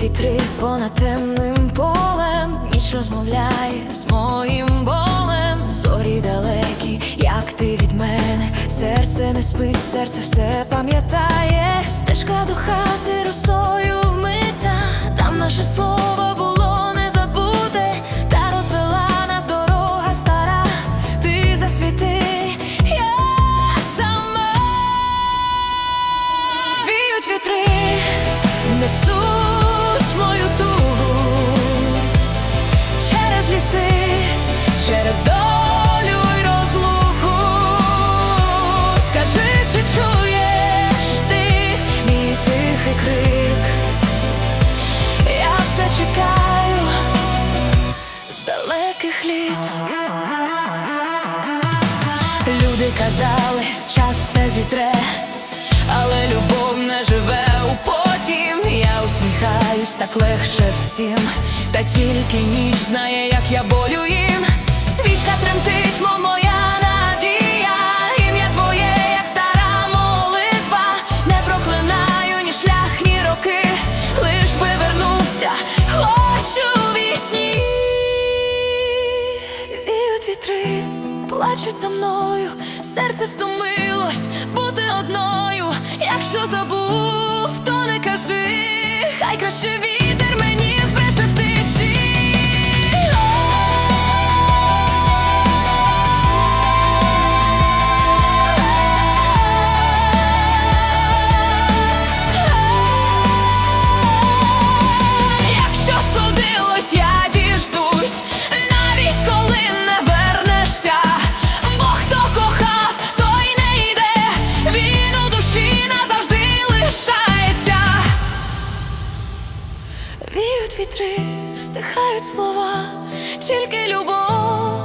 вітри понад темним полем, ніч розмовляє з моїм болем, зорі далекі, як ти від мене, серце не спить, серце все пам'ятає, стежка до хати росою вмита, там наше слово було не забуте, та розвела нас дорога стара, ти засвіти, я сама. Віють вітри, несуть крик? Я все чекаю з далеких літ. Люди казали, час все зітре, але любов не живе у потім. Я усміхаюсь так легше всім, та тільки ніч знає, як я болю їм. Плачуть за мною, серце стомилось бути одною. Якщо забув, то не кажи, хай краще вітер вітри, стихають слова, тільки любов